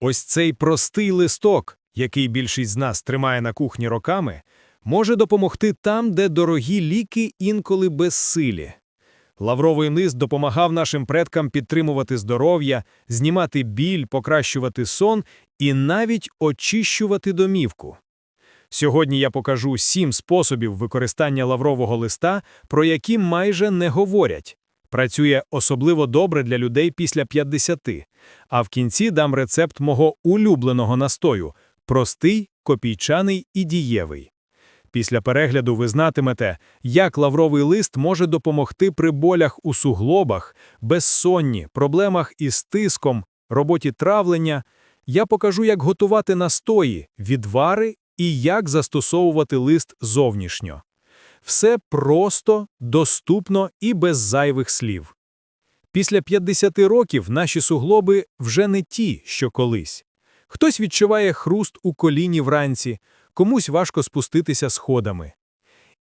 Ось цей простий листок, який більшість з нас тримає на кухні роками, може допомогти там, де дорогі ліки інколи безсилі. Лавровий лист допомагав нашим предкам підтримувати здоров'я, знімати біль, покращувати сон і навіть очищувати домівку. Сьогодні я покажу сім способів використання лаврового листа, про які майже не говорять. Працює особливо добре для людей після 50. А в кінці дам рецепт мого улюбленого настою – простий, копійчаний і дієвий. Після перегляду ви знатимете, як лавровий лист може допомогти при болях у суглобах, безсонні, проблемах із тиском, роботі травлення. Я покажу, як готувати настої, відвари і як застосовувати лист зовнішньо. Все просто, доступно і без зайвих слів. Після 50 років наші суглоби вже не ті, що колись. Хтось відчуває хруст у коліні вранці, комусь важко спуститися сходами.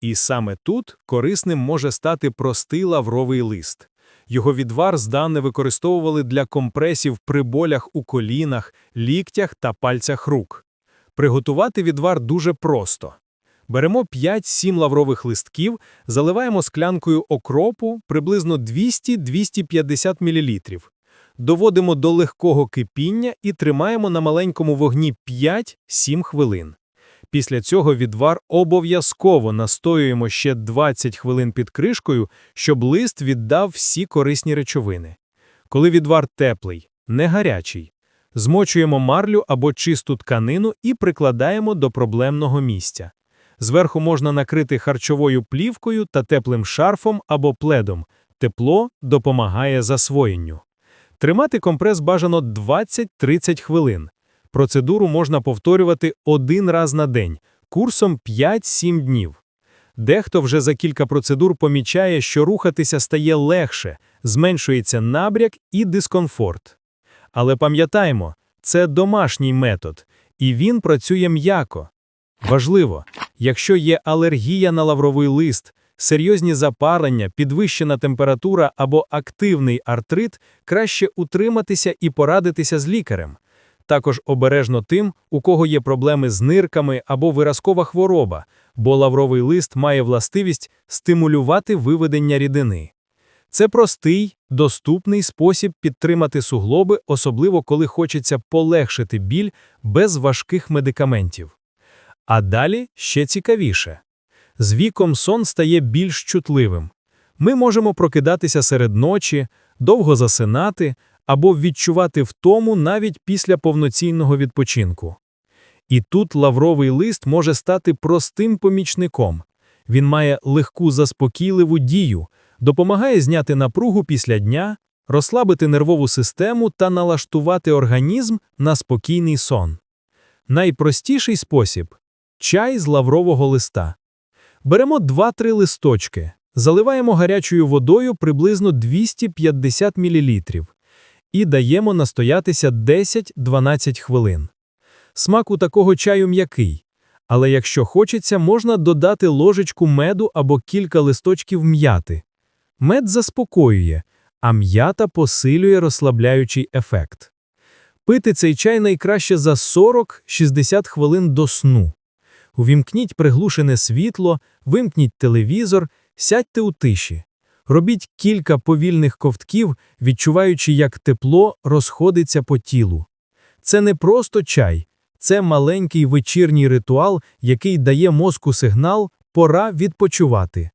І саме тут корисним може стати простий лавровий лист. Його відвар здавна використовували для компресів при болях у колінах, ліктях та пальцях рук. Приготувати відвар дуже просто. Беремо 5-7 лаврових листків, заливаємо склянкою окропу приблизно 200-250 мл. Доводимо до легкого кипіння і тримаємо на маленькому вогні 5-7 хвилин. Після цього відвар обов'язково настоюємо ще 20 хвилин під кришкою, щоб лист віддав всі корисні речовини. Коли відвар теплий, не гарячий, змочуємо марлю або чисту тканину і прикладаємо до проблемного місця. Зверху можна накрити харчовою плівкою та теплим шарфом або пледом. Тепло допомагає засвоєнню. Тримати компрес бажано 20-30 хвилин. Процедуру можна повторювати один раз на день, курсом 5-7 днів. Дехто вже за кілька процедур помічає, що рухатися стає легше, зменшується набряк і дискомфорт. Але пам'ятаємо, це домашній метод, і він працює м'яко. Важливо, якщо є алергія на лавровий лист, серйозні запалення, підвищена температура або активний артрит, краще утриматися і порадитися з лікарем. Також обережно тим, у кого є проблеми з нирками або виразкова хвороба, бо лавровий лист має властивість стимулювати виведення рідини. Це простий, доступний спосіб підтримати суглоби, особливо коли хочеться полегшити біль без важких медикаментів. А далі ще цікавіше. З віком сон стає більш чутливим. Ми можемо прокидатися серед ночі, довго засинати або відчувати втому навіть після повноцінного відпочинку. І тут лавровий лист може стати простим помічником. Він має легку заспокійливу дію, допомагає зняти напругу після дня, розслабити нервову систему та налаштувати організм на спокійний сон. Найпростіший спосіб чай з лаврового листа. Беремо 2-3 листочки, заливаємо гарячою водою приблизно 250 мл і даємо настоятися 10-12 хвилин. Смак у такого чаю м'який, але якщо хочеться, можна додати ложечку меду або кілька листочків м'яти. Мед заспокоює, а м'ята посилює розслабляючий ефект. Пити цей чай найкраще за 40-60 хвилин до сну. Увімкніть приглушене світло, вимкніть телевізор, сядьте у тиші. Робіть кілька повільних ковтків, відчуваючи, як тепло розходиться по тілу. Це не просто чай, це маленький вечірній ритуал, який дає мозку сигнал пора відпочивати.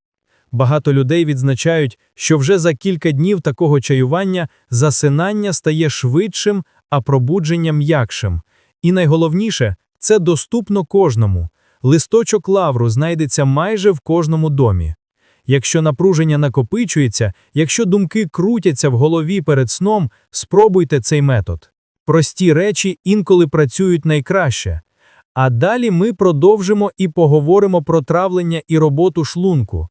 Багато людей відзначають, що вже за кілька днів такого чаювання засинання стає швидшим, а пробудження м'якшим. І найголовніше, це доступно кожному. Листочок лавру знайдеться майже в кожному домі. Якщо напруження накопичується, якщо думки крутяться в голові перед сном, спробуйте цей метод. Прості речі інколи працюють найкраще. А далі ми продовжимо і поговоримо про травлення і роботу шлунку.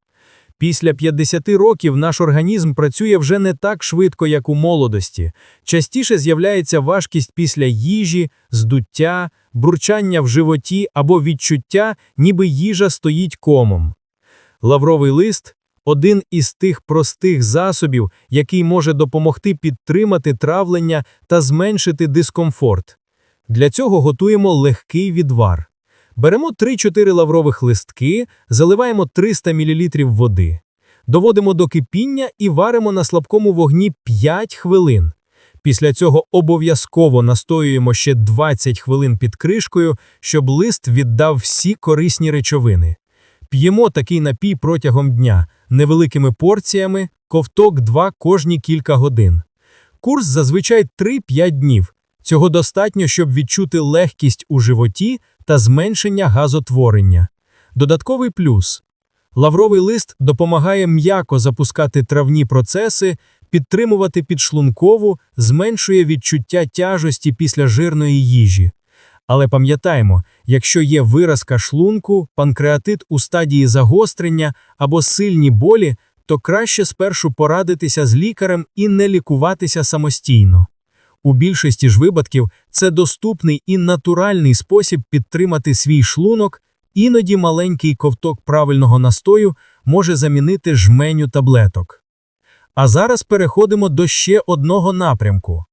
Після 50 років наш організм працює вже не так швидко, як у молодості. Частіше з'являється важкість після їжі, здуття, бурчання в животі або відчуття, ніби їжа стоїть комом. Лавровий лист один із тих простих засобів, який може допомогти підтримати травлення та зменшити дискомфорт. Для цього готуємо легкий відвар. Беремо 3-4 лаврових листки, заливаємо 300 мл води. Доводимо до кипіння і варимо на слабкому вогні 5 хвилин. Після цього обов'язково настоюємо ще 20 хвилин під кришкою, щоб лист віддав всі корисні речовини. П'ємо такий напій протягом дня, невеликими порціями, ковток 2 кожні кілька годин. Курс зазвичай 3-5 днів. Цього достатньо, щоб відчути легкість у животі та зменшення газотворення. Додатковий плюс. Лавровий лист допомагає м'яко запускати травні процеси, підтримувати підшлункову, зменшує відчуття тяжості після жирної їжі. Але пам'ятаємо, якщо є виразка шлунку, панкреатит у стадії загострення або сильні болі, то краще спершу порадитися з лікарем і не лікуватися самостійно. У більшості ж випадків це доступний і натуральний спосіб підтримати свій шлунок, іноді маленький ковток правильного настою може замінити жменю таблеток. А зараз переходимо до ще одного напрямку.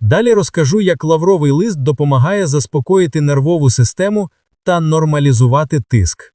Далі розкажу, як лавровий лист допомагає заспокоїти нервову систему та нормалізувати тиск.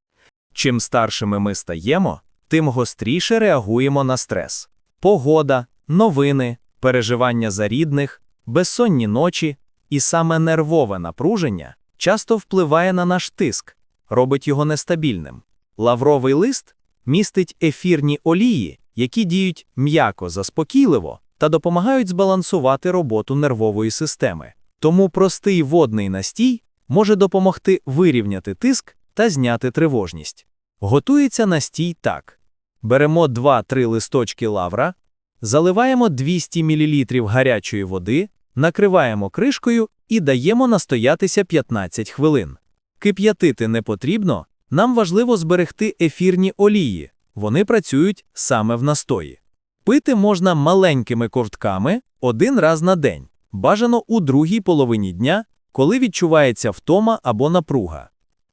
Чим старшими ми стаємо, тим гостріше реагуємо на стрес. Погода, новини, переживання за рідних, безсонні ночі і саме нервове напруження часто впливає на наш тиск, робить його нестабільним. Лавровий лист містить ефірні олії, які діють м'яко заспокійливо та допомагають збалансувати роботу нервової системи. Тому простий водний настій може допомогти вирівняти тиск та зняти тривожність. Готується настій так. Беремо 2-3 листочки лавра, заливаємо 200 мл гарячої води, накриваємо кришкою і даємо настоятися 15 хвилин. Кип'ятити не потрібно, нам важливо зберегти ефірні олії, вони працюють саме в настої. Пити можна маленькими ковтками один раз на день, бажано у другій половині дня, коли відчувається втома або напруга.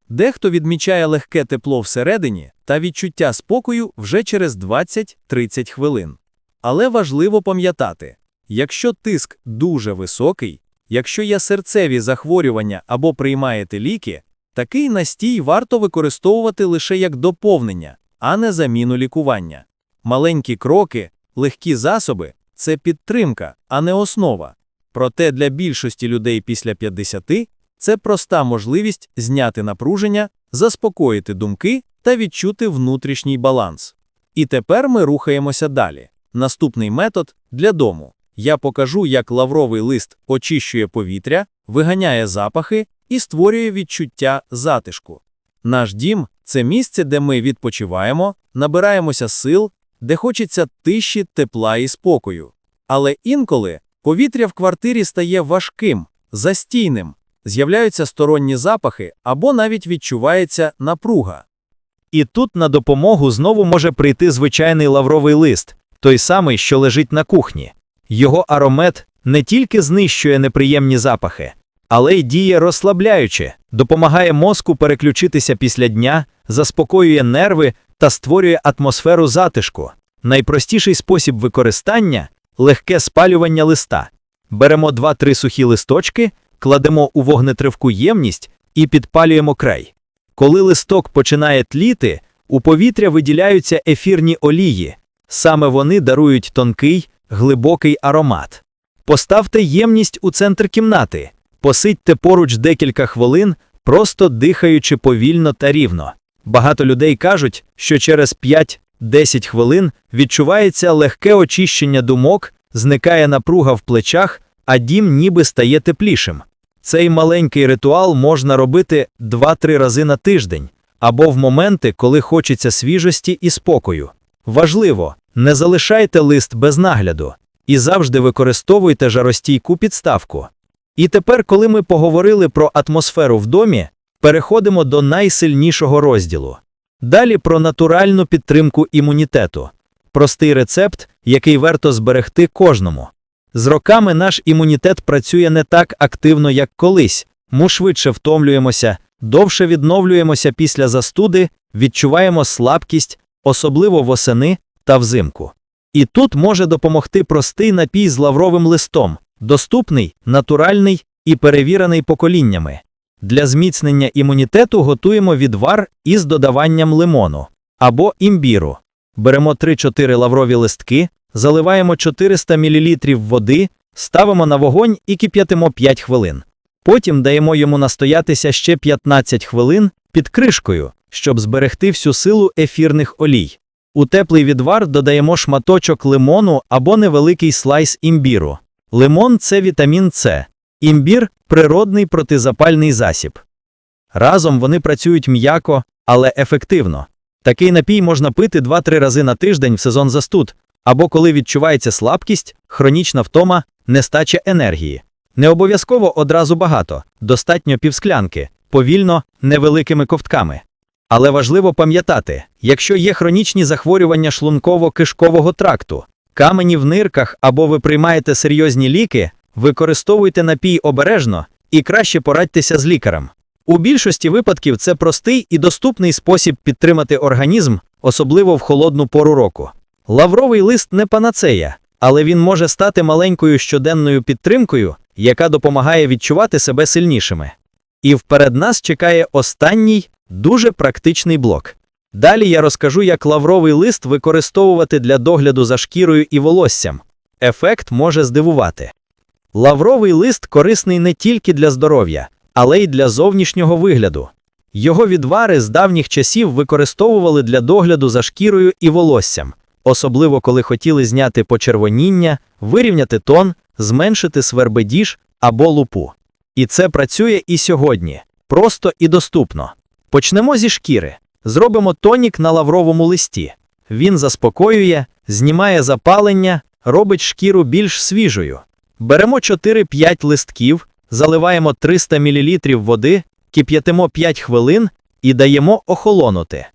Дехто відмічає легке тепло всередині та відчуття спокою вже через 20-30 хвилин. Але важливо пам'ятати, якщо тиск дуже високий, якщо є серцеві захворювання або приймаєте ліки, такий настій варто використовувати лише як доповнення, а не заміну лікування. Маленькі кроки, легкі засоби це підтримка, а не основа. Проте для більшості людей після 50 це проста можливість зняти напруження, заспокоїти думки та відчути внутрішній баланс. І тепер ми рухаємося далі. Наступний метод для дому. Я покажу, як лавровий лист очищує повітря, виганяє запахи і створює відчуття затишку. Наш дім це місце, де ми відпочиваємо, набираємося сил, де хочеться тиші, тепла і спокою. Але інколи повітря в квартирі стає важким, застійним, з'являються сторонні запахи або навіть відчувається напруга. І тут на допомогу знову може прийти звичайний лавровий лист, той самий, що лежить на кухні. Його аромет не тільки знищує неприємні запахи, але й діє розслабляюче, допомагає мозку переключитися після дня, заспокоює нерви та створює атмосферу затишку. Найпростіший спосіб використання легке спалювання листа. Беремо 2-3 сухі листочки, кладемо у вогнетривку ємність і підпалюємо край. Коли листок починає тліти, у повітря виділяються ефірні олії. Саме вони дарують тонкий, глибокий аромат. Поставте ємність у центр кімнати, посидьте поруч декілька хвилин, просто дихаючи повільно та рівно. Багато людей кажуть, що через 5-10 хвилин відчувається легке очищення думок, зникає напруга в плечах, а дім ніби стає теплішим. Цей маленький ритуал можна робити 2-3 рази на тиждень або в моменти, коли хочеться свіжості і спокою. Важливо, не залишайте лист без нагляду і завжди використовуйте жаростійку підставку. І тепер, коли ми поговорили про атмосферу в домі, переходимо до найсильнішого розділу. Далі про натуральну підтримку імунітету. Простий рецепт, який варто зберегти кожному. З роками наш імунітет працює не так активно, як колись. Ми швидше втомлюємося, довше відновлюємося після застуди, відчуваємо слабкість, особливо восени та взимку. І тут може допомогти простий напій з лавровим листом, доступний, натуральний і перевірений поколіннями. Для зміцнення імунітету готуємо відвар із додаванням лимону або імбіру. Беремо 3-4 лаврові листки, заливаємо 400 мл води, ставимо на вогонь і кип'ятимо 5 хвилин. Потім даємо йому настоятися ще 15 хвилин під кришкою, щоб зберегти всю силу ефірних олій. У теплий відвар додаємо шматочок лимону або невеликий слайс імбіру. Лимон це вітамін С. Імбір природний протизапальний засіб. Разом вони працюють м'яко, але ефективно. Такий напій можна пити 2-3 рази на тиждень в сезон застуд, або коли відчувається слабкість, хронічна втома, нестача енергії. Не обов'язково одразу багато, достатньо півсклянки, повільно, невеликими ковтками. Але важливо пам'ятати, якщо є хронічні захворювання шлунково-кишкового тракту, камені в нирках або ви приймаєте серйозні ліки, використовуйте напій обережно і краще порадьтеся з лікарем. У більшості випадків це простий і доступний спосіб підтримати організм, особливо в холодну пору року. Лавровий лист не панацея, але він може стати маленькою щоденною підтримкою, яка допомагає відчувати себе сильнішими. І вперед нас чекає останній, дуже практичний блок. Далі я розкажу, як лавровий лист використовувати для догляду за шкірою і волоссям. Ефект може здивувати. Лавровий лист корисний не тільки для здоров'я, але й для зовнішнього вигляду. Його відвари з давніх часів використовували для догляду за шкірою і волоссям, особливо коли хотіли зняти почервоніння, вирівняти тон, зменшити свербедіж або лупу. І це працює і сьогодні, просто і доступно. Почнемо зі шкіри. Зробимо тонік на лавровому листі. Він заспокоює, знімає запалення, робить шкіру більш свіжою. Беремо 4-5 листків, заливаємо 300 мл води, кип'ятимо 5 хвилин і даємо охолонути.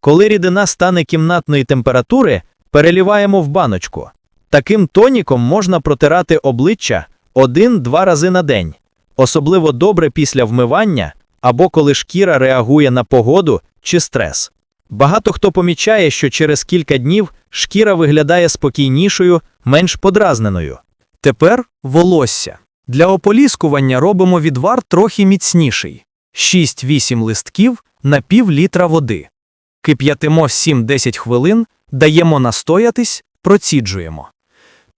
Коли рідина стане кімнатної температури, переліваємо в баночку. Таким тоніком можна протирати обличчя 1-2 рази на день, особливо добре після вмивання або коли шкіра реагує на погоду чи стрес. Багато хто помічає, що через кілька днів шкіра виглядає спокійнішою, менш подразненою. Тепер волосся. Для ополіскування робимо відвар трохи міцніший. 6-8 листків на пів літра води. Кип'ятимо 7-10 хвилин, даємо настоятись, проціджуємо.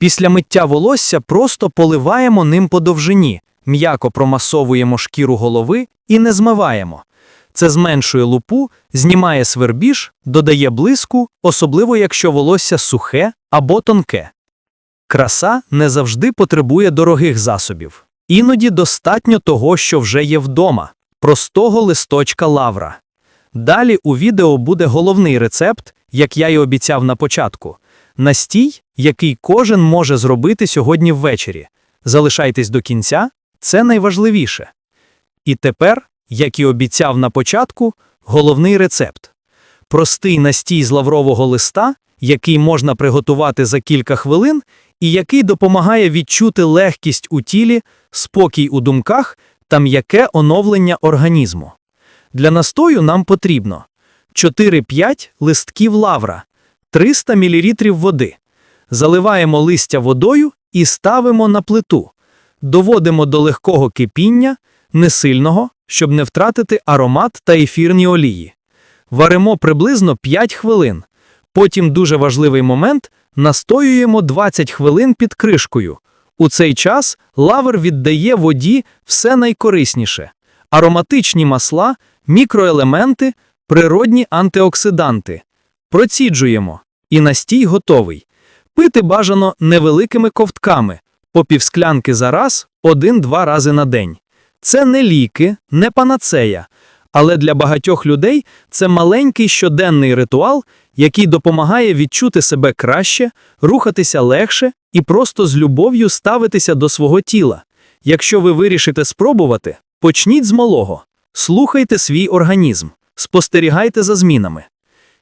Після миття волосся просто поливаємо ним по довжині, м'яко промасовуємо шкіру голови і не змиваємо. Це зменшує лупу, знімає свербіж, додає блиску, особливо якщо волосся сухе або тонке. Краса не завжди потребує дорогих засобів. Іноді достатньо того, що вже є вдома, простого листочка лавра. Далі у відео буде головний рецепт, як я й обіцяв на початку. Настій, який кожен може зробити сьогодні ввечері. Залишайтесь до кінця, це найважливіше. І тепер, як і обіцяв на початку, головний рецепт. Простий настій з лаврового листа, який можна приготувати за кілька хвилин, і який допомагає відчути легкість у тілі, спокій у думках та м'яке оновлення організму. Для настою нам потрібно 4-5 листків лавра, 300 мл води. Заливаємо листя водою і ставимо на плиту. Доводимо до легкого кипіння, не сильного, щоб не втратити аромат та ефірні олії. Варимо приблизно 5 хвилин. Потім дуже важливий момент настоюємо 20 хвилин під кришкою. У цей час лавр віддає воді все найкорисніше: ароматичні масла, мікроелементи, природні антиоксиданти. Проціджуємо. І настій готовий. Пити бажано невеликими ковтками, по півсклянки за раз, один-два рази на день. Це не ліки, не панацея, але для багатьох людей це маленький щоденний ритуал, який допомагає відчути себе краще, рухатися легше і просто з любов'ю ставитися до свого тіла. Якщо ви вирішите спробувати, почніть з малого. Слухайте свій організм, спостерігайте за змінами.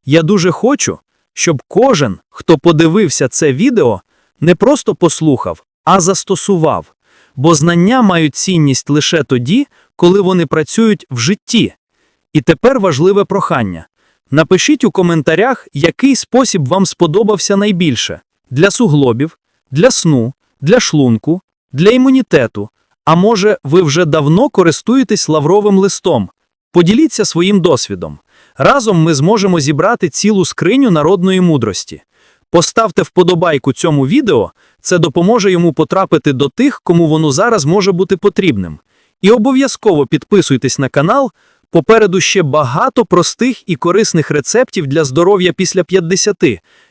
Я дуже хочу, щоб кожен, хто подивився це відео, не просто послухав, а застосував. Бо знання мають цінність лише тоді, коли вони працюють в житті. І тепер важливе прохання. Напишіть у коментарях, який спосіб вам сподобався найбільше: для суглобів, для сну, для шлунку, для імунітету А може, ви вже давно користуєтесь лавровим листом? Поділіться своїм досвідом. Разом ми зможемо зібрати цілу скриню народної мудрості. Поставте вподобайку цьому відео, це допоможе йому потрапити до тих, кому воно зараз може бути потрібним. І обов'язково підписуйтесь на канал, попереду ще багато простих і корисних рецептів для здоров'я після 50.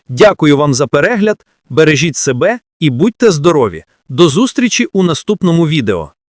Дякую вам за перегляд, бережіть себе і будьте здорові. До зустрічі у наступному відео.